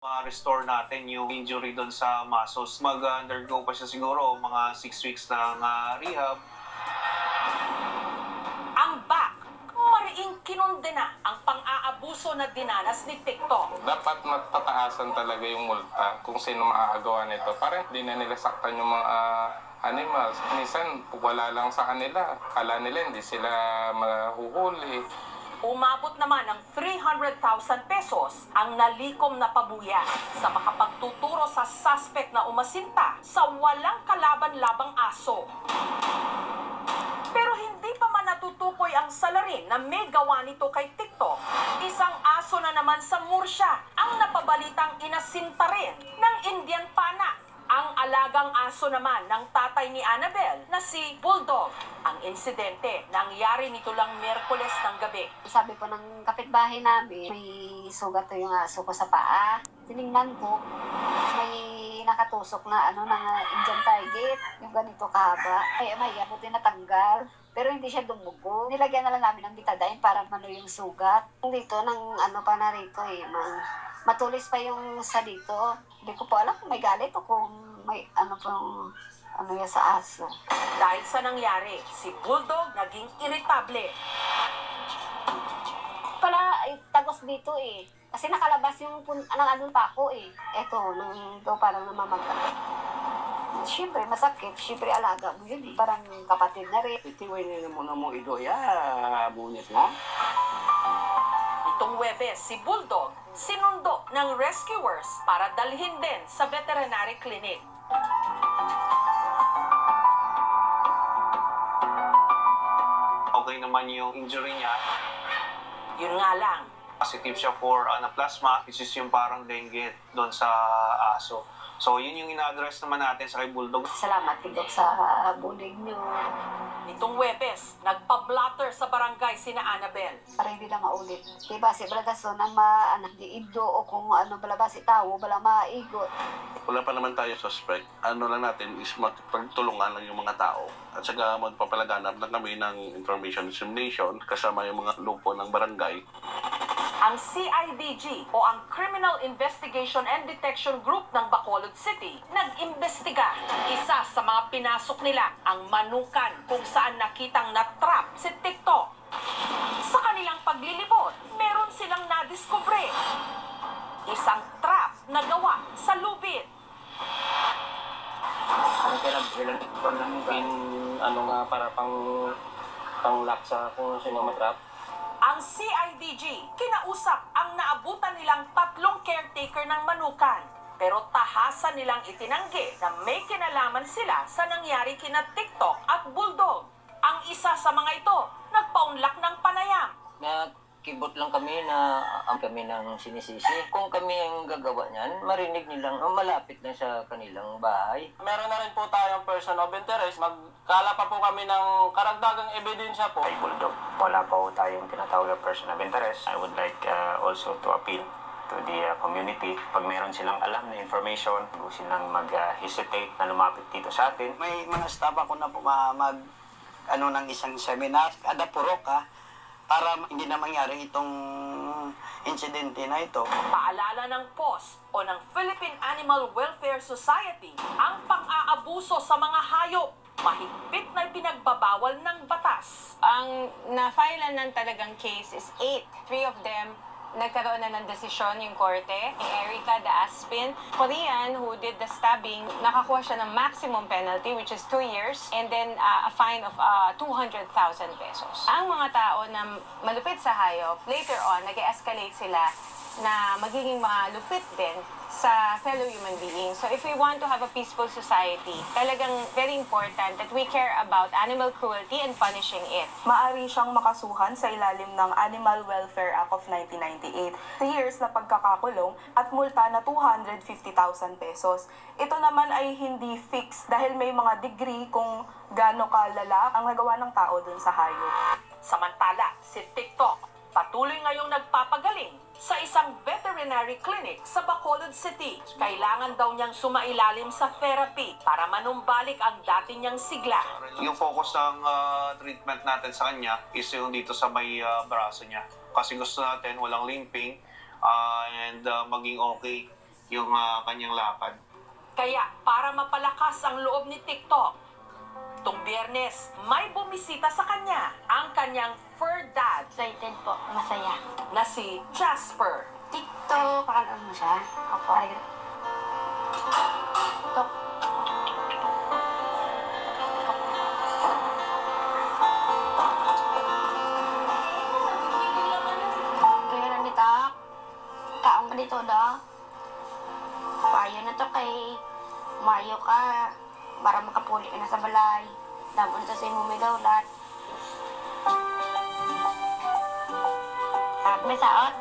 ma-restore natin yung injury doon sa muscles. Mag-undergo pa siya siguro mga 6 weeks ng ah, rehab. Ang back, mariing kinundena ang pang-aabuso na dinanas ni TikTok. dapat magpataasan talaga yung multa kung sino maaagawa nito. Para hindi na nila saktan yung mga ah, animals. Minsan, wala lang sa kanila. Kala nila hindi sila mahuhuli. Umabot naman ng 300,000 pesos ang nalikom na pabuya sa makapagtuturo sa suspect na umasinta sa walang kalaban-labang aso. Pero hindi pa man natutukoy ang salarin na may gawa nito kay TikTok. Isang aso na naman sa Murcia ang napabalitang inasinta rin ng Indian Pana. Ang alagang aso naman ng tatay ni Annabel na si Bulldog. Ang insidente nangyari nito lang Merkules ng gabi. Sabi po ng kapitbahay namin, may sugat to yung aso ko sa paa. Tiningnan ko, may nakatusok na ano na Indian target, yung ganito kahaba. Ay, may buti natanggal. Pero hindi siya dumugo. Nilagyan na lang namin ng bitadine para mano yung sugat. Dito, nang ano pa na rito eh, ma- matulis pa yung sa dito. Hindi ko po alam kung may galit o kung may ano pang ano yan sa aso. Dahil sa nangyari, si Bulldog naging irritable. Tagos dito eh. Kasi nakalabas yung pun anong ano pa ako eh. Eto, nung ito parang namamaga. Siyempre, masakit. Siyempre, alaga mo yun eh. Parang kapatid na rin. Itiway nila muna mo ido ya, bunyas na. Itong Webes, si Bulldog sinundo ng rescuers para dalhin din sa veterinary clinic. Okay naman yung injury niya. Yun nga lang, Positive siya for anaplasma, which is yung parang dengue doon sa aso. So, yun yung ina-address naman natin sa kay Bulldog. Salamat, Tidok, sa bulig niyo. nitong Webes, nagpa-blatter sa barangay sina Annabel. Para hindi lang maulit. Diba, si Bradason ang maanak di ido o kung ano bala ba si tao, bala maigot. wala pa naman tayo suspect. Ano lang natin is magpagtulungan lang yung mga tao. At saka magpapalaganap lang kami ng information dissemination kasama yung mga lupo ng barangay. Ang CIDG o ang Criminal Investigation and Detection Group ng Bacolod City nag-imbestiga. Isa sa mga pinasok nila ang manukan kung saan nakitang na-trap si TikTok. Sa kanilang paglilibot, meron silang nadiskubre. Isang trap na gawa sa lubid. Ano kaya bilang in ano nga para pang pang lock sa kung sino matrap. Ang CIDG, kinausap ang naabutan nilang tatlong caretaker ng manukan. Pero tahasan nilang itinanggi na may kinalaman sila sa nangyari kina TikTok at Bulldog. Ang isa sa mga ito, nagpaunlak ng panayam. Nakibot lang kami na ang kami ng sinisisi. Kung kami ang gagawa niyan, marinig nilang oh, malapit na sa kanilang bahay. Meron na rin po tayong person of interest. Magkala pa po kami ng karagdagang ebidensya po. Kay Bulldog, wala pa po tayong tinatawag na person of interest. I would like uh, also to appeal to the uh, community. Pag meron silang alam na information, huwag silang mag-hesitate na lumapit dito sa atin. May mga staff ako na po ma- mag ano ng isang seminar, kada purok ha, para hindi na mangyari itong insidente na ito. Paalala ng POS o ng Philippine Animal Welfare Society ang pang-aabuso sa mga hayop. Mahigpit na pinagbabawal ng batas. ang na-file ng talagang case is eight. Three of them nagkaroon na ng desisyon yung korte. Ni Erica de Aspin, Korean, who did the stabbing, nakakuha siya ng maximum penalty, which is two years, and then uh, a fine of uh, 200,000 pesos. Ang mga tao na malupit sa hayop, later on, nag-escalate sila na magiging malupit din sa fellow human beings. So if we want to have a peaceful society, talagang very important that we care about animal cruelty and punishing it. Maari siyang makasuhan sa ilalim ng Animal Welfare Act of 1998. 3 years na pagkakakulong at multa na 250,000 pesos. Ito naman ay hindi fixed dahil may mga degree kung gaano kalala ang nagawa ng tao dun sa hayop. Samantala, si TikTok patuloy ngayong nagpapagaling sa isang veterinary clinic sa Bacolod City. Kailangan daw niyang sumailalim sa therapy para manumbalik ang dati niyang sigla. Yung focus ng ah, treatment natin sa kanya is yung dito sa may ah, braso niya. Kasi gusto natin walang limping ah, and ah, maging okay yung ah, kanyang lakad. Kaya para mapalakas ang loob ni TikTok, tung biyernes may bumisita sa kanya ang kanyang fur dad Excited po. Masaya. na si Jasper. TikTok. Pakalaman mo siya? Opo. TikTok. Para makapuli ka na sa balay. Damon sa imo may gawlat. At may saot.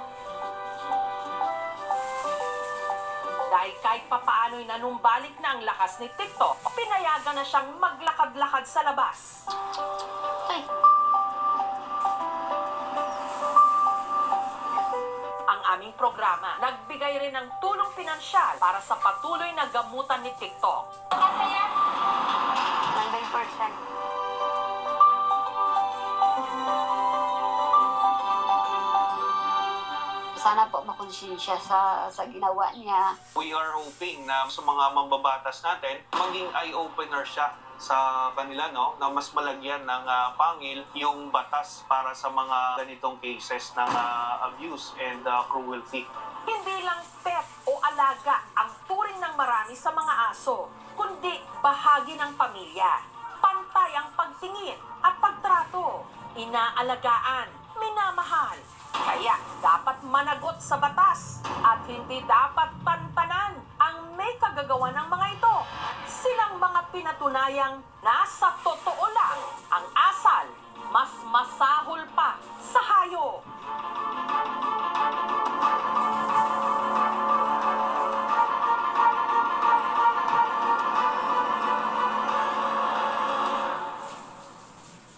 Dahil kahit papaano'y nanumbalik na ang lakas ni TikTok, pinayagan na siyang maglakad-lakad sa labas. Ay, Ang aming programa, nagbigay rin ng tulong pinansyal para sa patuloy na gamutan ni TikTok. 100%. Sana po makonsensya sa, sa ginawa niya. We are hoping na sa mga mambabatas natin, maging eye-opener siya sa kanila, no? Na mas malagyan ng ah, pangil yung batas para sa mga ganitong cases ng ah, abuse and ah, cruelty. Hindi lang pet o alaga ang turing ng marami sa mga aso, kundi bahagi ng pamilya. Pantay ang pagtingin at pagtrato, inaalagaan, minamahal. Kaya dapat managot sa batas at hindi dapat pantanan ang may kagagawa ng mga mga pinatunayang nasa totoo lang ang asal, mas masahol pa sa hayop.